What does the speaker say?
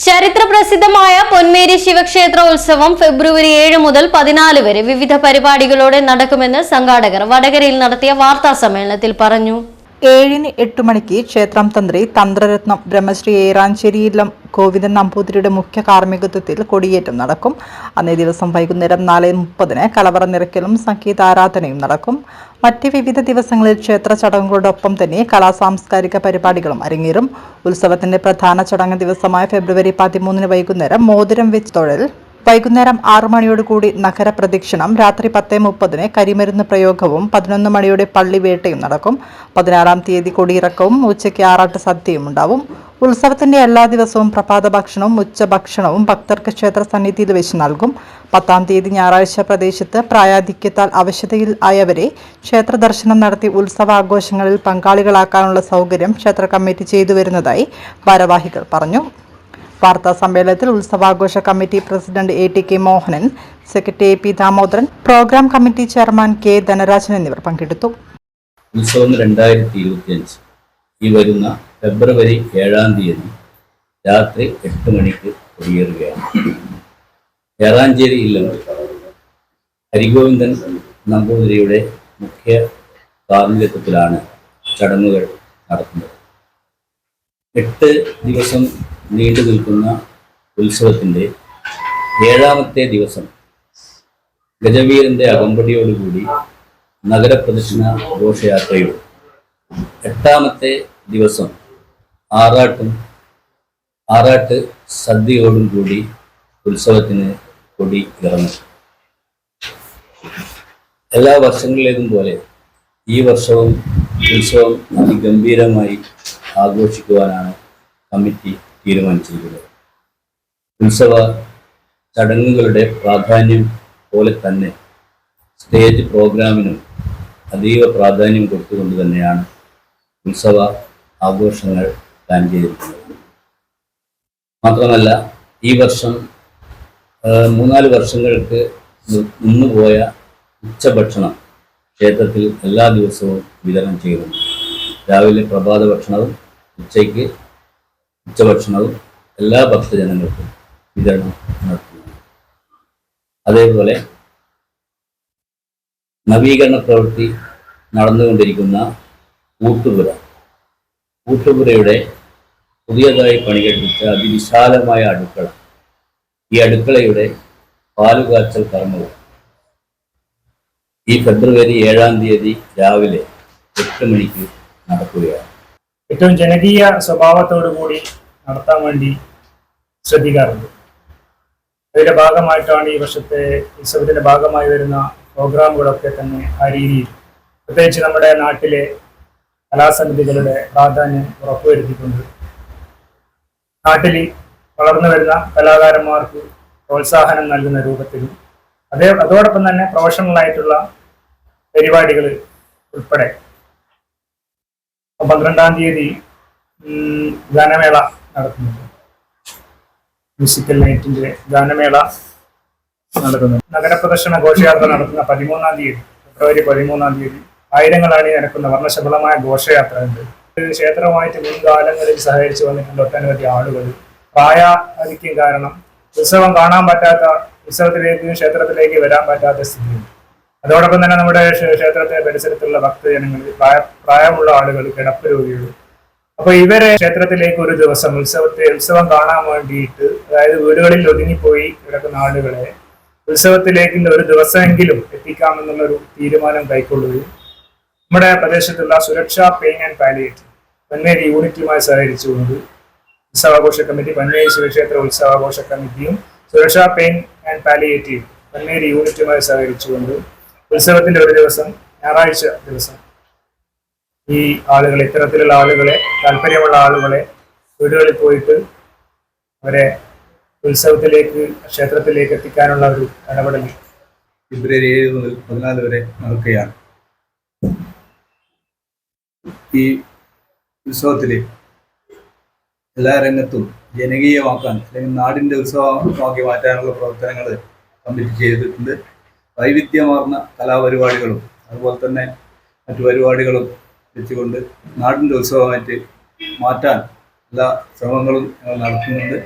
ചരിത്ര പ്രസിദ്ധമായ പൊന്മേരി ശിവക്ഷേത്ര ഉത്സവം ഫെബ്രുവരി ഏഴ് മുതൽ പതിനാല് വരെ വിവിധ പരിപാടികളോടെ നടക്കുമെന്ന് സംഘാടകർ വടകരയിൽ നടത്തിയ വാർത്താ സമ്മേളനത്തിൽ പറഞ്ഞു ഏഴിന് എട്ട് മണിക്ക് ക്ഷേത്രം തന്ത്രി തന്ത്രരത്നം ബ്രഹ്മശ്രീ ഏറാഞ്ചേരിയിലും ഗോവിന്ദൻ നമ്പൂതിരിയുടെ മുഖ്യ കാർമ്മികത്വത്തിൽ കൊടിയേറ്റം നടക്കും. അന്നേ ദിവസം വൈകുന്നേരം നാല് മുപ്പതിന് കലവറ നിറയ്ക്കലും സംഗീതാരാധനയും നടക്കും. മറ്റ് വിവിധ ദിവസങ്ങളിൽ ക്ഷേത്ര ചടങ്ങുകളോടൊപ്പം തന്നെ കലാ സാംസ്കാരിക പരിപാടികളും അരങ്ങേറും. ഉത്സവത്തിന്റെ പ്രധാന ചടങ്ങ് ദിവസമായ ഫെബ്രുവരി പതിമൂന്നിന് വൈകുന്നേരം മോതിരം വെച്ച് തൊഴൽ വൈകുന്നേരം ആറു മണിയോടുകൂടി നഗരപ്രദക്ഷിണം രാത്രി പത്ത് മുപ്പതിന് കരിമരുന്ന് പ്രയോഗവും പതിനൊന്ന് മണിയോടെ പള്ളിവേട്ടയും നടക്കും. പതിനാറാം തീയതി കൊടിയിറക്കവും ഉച്ചയ്ക്ക് ആറാട്ട് സദ്യയും ഉണ്ടാവും. ഉത്സവത്തിന്റെ എല്ലാ ദിവസവും പ്രഭാത ഭക്ഷണവും ഉച്ചഭക്ഷണവും ഭക്തർക്ക് ക്ഷേത്ര സന്നിധിയിൽ വെച്ച് നൽകും. പത്താം തീയതി ഞായറാഴ്ച പ്രദേശത്ത് പ്രായാധിക്യത്താൽ അവശതയിൽ ആയവരെ ക്ഷേത്ര ദർശനം നടത്തി ഉത്സവാഘോഷങ്ങളിൽ പങ്കാളികളാക്കാനുള്ള സൗകര്യം ക്ഷേത്ര കമ്മിറ്റി ചെയ്തു വരുന്നതായി ഭാരവാഹികൾ പറഞ്ഞു. വാർത്താ സമ്മേളനത്തിൽ ഉത്സവാഘോഷ committee president A T K Mohanan secretary A P Damodaran programme committee chairman K Dhanarajan എന്നിവർ പങ്കെടുത്തു. ഉത്സവം രണ്ടായിരത്തി ഇരുപത്തിയഞ്ച് ഈ വരുന്ന ഫെബ്രുവരി ഏഴാം തീയതി രാത്രി എട്ട് മണിക്ക് കൊടിയേറുകയാണ്. ഏറാഞ്ചേരി ഇല്ലം ഹരിഗോവിന്ദൻ നമ്പൂതിരിയുടെ മുഖ്യ കാർമ്മികത്വത്തിലാണ് ചടങ്ങുകൾ നടത്തുന്നത്. എട്ട് ദിവസം നീണ്ടു നിൽക്കുന്ന ഉത്സവത്തിന്റെ ഏഴാമത്തെ ദിവസം ഗജവീരന്റെ അകമ്പടിയോടുകൂടി നഗരപ്രദക്ഷിണ ഘോഷയാത്രയും എട്ടാമത്തെ ദിവസം ആറാട്ടും ആറാട്ട് സദ്യയോടും കൂടി ഉത്സവത്തിന് കൊടി ഇറങ്ങും. എല്ലാ വർഷങ്ങളിലേതും പോലെ ഈ വർഷവും ഉത്സവം അതിഗംഭീരമായി ആഘോഷിക്കുവാനാണ് കമ്മിറ്റി തീരുമാനിച്ചിരിക്കുന്നത്. ഉത്സവ ചടങ്ങുകളുടെ പ്രാധാന്യം പോലെ തന്നെ സ്റ്റേജ് പ്രോഗ്രാമിനും അതീവ പ്രാധാന്യം കൊടുത്തുകൊണ്ട് തന്നെയാണ് ഉത്സവ ആഘോഷങ്ങൾ പ്ലാൻ ചെയ്തിരിക്കുന്നത്. മാത്രമല്ല ഈ വർഷം മൂന്നാൽ വർഷങ്ങൾക്ക് നിന്നുപോയ ഉച്ചഭക്ഷണം ക്ഷേത്രത്തിൽ എല്ലാ ദിവസവും വിതരണം ചെയ്യുന്നു രാവിലെ പ്രഭാത ഭക്ഷണവും ഉച്ചയ്ക്ക് ഉച്ചഭക്ഷണവും എല്ലാ ഭക്തജനങ്ങൾക്കും വിതരണം നടത്തുന്നു. അതേപോലെ നവീകരണ പ്രവൃത്തി നടന്നുകൊണ്ടിരിക്കുന്ന കൂട്ടുപുര കൂട്ടുപുരയുടെ പുതിയതായി പണികഴിപ്പിച്ച അതിവിശാലമായ അടുക്കള. ഈ അടുക്കളയുടെ പാലുകാച്ചൽ കർമ്മവും. ഈ ഫെബ്രുവരി ഏഴാം തീയതി രാവിലെ എട്ട് മണിക്ക് നടക്കുകയാണ്. ഏറ്റവും ജനകീയ സ്വഭാവത്തോടു കൂടി നടത്താൻ വേണ്ടി ശ്രദ്ധിക്കാറുണ്ട്. അതിന്റെ ഭാഗമായിട്ടാണ് ഈ വർഷത്തെ ഉത്സവത്തിന്റെ ഭാഗമായി വരുന്ന പ്രോഗ്രാമുകളൊക്കെ തന്നെ ആ രീതിയിൽ പ്രത്യേകിച്ച് നമ്മുടെ നാട്ടിലെ കലാസമിതികളുടെ പ്രാധാന്യം ഉറപ്പുവരുത്തിക്കൊണ്ട് നാട്ടിൽ വളർന്നു വരുന്ന കലാകാരന്മാർക്ക് പ്രോത്സാഹനം നൽകുന്ന രൂപത്തിലും അതേ അതോടൊപ്പം തന്നെ പ്രൊഫഷണൽ ആയിട്ടുള്ള പരിപാടികൾ ഉൾപ്പെടെ. പന്ത്രണ്ടാം തീയതി ഗാനമേള നടത്തുന്നുണ്ട് മ്യൂസിക്കൽ നൈറ്റിന്റെ ഗാനമേള നടക്കുന്നുണ്ട് നഗരപ്രദർശന ഘോഷയാത്ര നടത്തുന്ന പതിമൂന്നാം തീയതി ഫെബ്രുവരി പതിമൂന്നാം തീയതി ആയിരങ്ങളാണ് നടക്കുന്ന വർണശബളമായ ഘോഷയാത്ര ഉണ്ട് ക്ഷേത്രമായിട്ട് മുൻകാലങ്ങളിൽ സഹകരിച്ചു വന്നിട്ടുണ്ട് ഒട്ടനവധി ആളുകൾ. പ്രായാധിക്യം കാരണം ഉത്സവം കാണാൻ പറ്റാത്ത ഉത്സവത്തിലേക്ക് ക്ഷേത്രത്തിലേക്ക് വരാൻ പറ്റാത്ത സ്ഥിതിയുണ്ട്. അതോടൊപ്പം തന്നെ നമ്മുടെ ക്ഷേത്രത്തെ പരിസരത്തുള്ള ഭക്തജനങ്ങൾ പ്രായ പ്രായമുള്ള ആളുകൾ കിടപ്പ് രോഗികൾ അപ്പൊ ഇവരെ ക്ഷേത്രത്തിലേക്ക് ഒരു ദിവസം ഉത്സവത്തെ ഉത്സവം കാണാൻ വേണ്ടിയിട്ട് അതായത് വീടുകളിൽ ഒതുങ്ങിപ്പോയി കിടക്കുന്ന ആളുകളെ ഉത്സവത്തിലേക്ക് ഒരു ദിവസമെങ്കിലും എത്തിക്കാമെന്നുള്ളൊരു തീരുമാനം കൈക്കൊള്ളുകയും നമ്മുടെ പ്രദേശത്തുള്ള Suraksha pain and palliate Panneri യൂണിറ്റുമായി സഹകരിച്ചുകൊണ്ട് ഉത്സവാഘോഷ കമ്മിറ്റി പന്നേരി ശിവക്ഷേത്ര ഉത്സവാഘോഷ കമ്മിറ്റിയും സുരക്ഷാ പെയിൻ ആൻഡ് പാലിയേറ്റീവ് പന്നേരി യൂണിറ്റുമായി സഹകരിച്ചുകൊണ്ട് ഉത്സവത്തിന്റെ ഒരു ദിവസം ഞായറാഴ്ച ദിവസം ഈ ആളുകളെ ഇത്തരത്തിലുള്ള ആളുകളെ താല്പര്യമുള്ള ആളുകളെ വീടുകളിൽ പോയിട്ട് അവരെ ഉത്സവത്തിലേക്ക് ക്ഷേത്രത്തിലേക്ക് എത്തിക്കാനുള്ള ഒരു ഇടപെടൽ ഫെബ്രുവരി ഏഴ് മുതൽ പതിനാല് വരെ നടക്കുകയാണ്. ഈ ഉത്സവത്തിൽ എല്ലാ രംഗത്തും ജനകീയമാക്കാൻ അല്ലെങ്കിൽ നാടിന്റെ ഉത്സവമാക്കി മാറ്റാനുള്ള പ്രവർത്തനങ്ങൾ കമ്മിറ്റി ചെയ്തിട്ടുണ്ട്. വൈവിധ്യമാർന്ന കലാപരിപാടികളും അതുപോലെ തന്നെ മറ്റു പരിപാടികളും വെച്ചുകൊണ്ട് നാടിന്റെ ഉത്സവമായിട്ട് മാറ്റാൻ എല്ലാ ശ്രമങ്ങളും ഞങ്ങൾ നടത്തുന്നുണ്ട്.